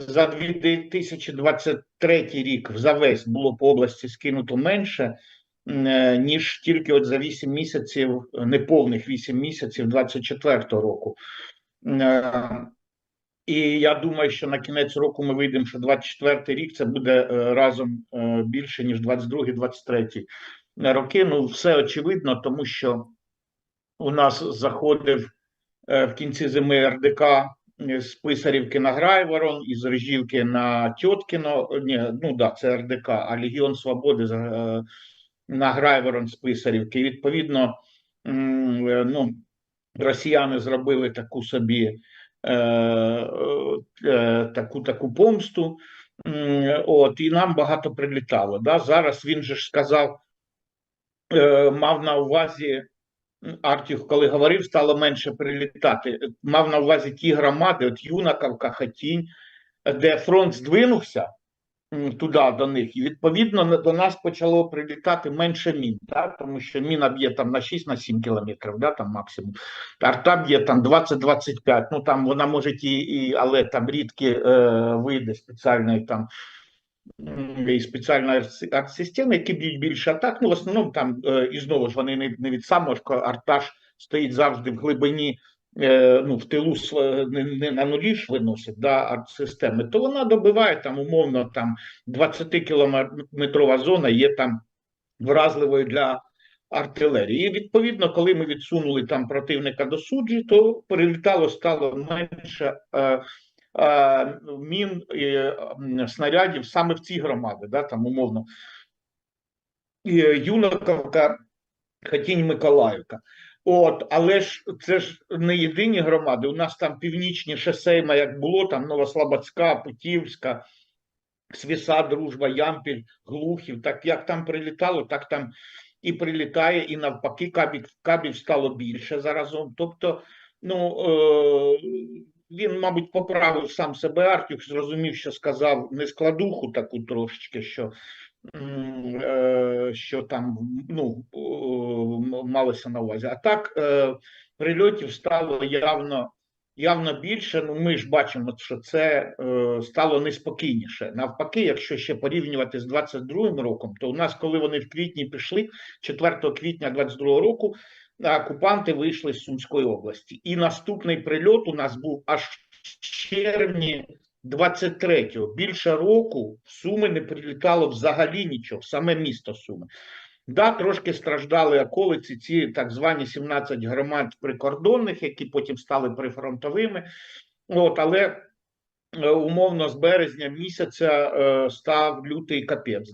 за 2023 рік за весь було по області скинуто менше, е, ніж тільки от за 8 місяців, неповних 8 місяців 24 року. Е, І я думаю, що на кінець року ми вийдемо, що 24 рік це буде е, разом більше, ніж 22-23 роки. Ну, все очевидно, тому що у нас заходив в кінці зими РДК з Писарівки на Грайворон, із Режівки на Тьоткіно. Ні, ну да, це РДК, а Легіон Свободи е, на Грайворон з Писарівки. І відповідно, е, ну, росіяни зробили таку собі е, е, таку таку помсту. От, і нам багато прилітало. Да? Зараз він же ж сказав, е, мав на увазі. Артюх, коли говорив, стало менше прилітати. Мав на увазі ті громади, от Юнаковка, Хатінь, де фронт здвинувся туди до них, і відповідно до нас почало прилітати менше мін, да? тому що міна б'є там на 6 на 7 кілометрів, да? там максимум. Арта б'є там 20-25, ну там вона може і, і але там рідкі е, види спеціальної там і спеціальної арт- арт-системи, які б'ють більше атак. Ну, в основному там е, і знову ж вони не, не від самого артаж стоїть завжди в глибині, е, ну в тилу не, не на нулі ж виносить да, арт-системи, то вона добиває там умовно там 20 кілометрова зона є там вразливою для артилерії. І відповідно, коли ми відсунули там противника до суджі, то прилітало стало менше. Е, мін і снарядів саме в ці громади, да, там умовно і Юнаковка, Хатінь Миколаївка. От, але ж це ж не єдині громади. У нас там північніше Сейма, як було, там Новослободська, Путівська, Свіса, Дружба, Ямпіль, Глухів. Так як там прилітало, так там і прилітає, і навпаки, кабів, кабів стало більше заразом. Тобто, ну е, він, мабуть, поправив сам себе Артюх, зрозумів, що сказав нескладуху таку трошечки, що, е, що там ну, малося на увазі. А так е, прильотів стало явно. Явно більше, ну ми ж бачимо, що це е, стало неспокійніше. Навпаки, якщо ще порівнювати з 22 роком, то у нас, коли вони в квітні пішли, 4 квітня 22 року, окупанти вийшли з Сумської області. І наступний прильот у нас був аж в червні 23-го. Більше року в Суми не прилітало взагалі нічого, саме місто Суми. Да, трошки страждали околиці, ці так звані 17 громад прикордонних, які потім стали прифронтовими. От, але е, умовно з березня місяця е, став лютий капець.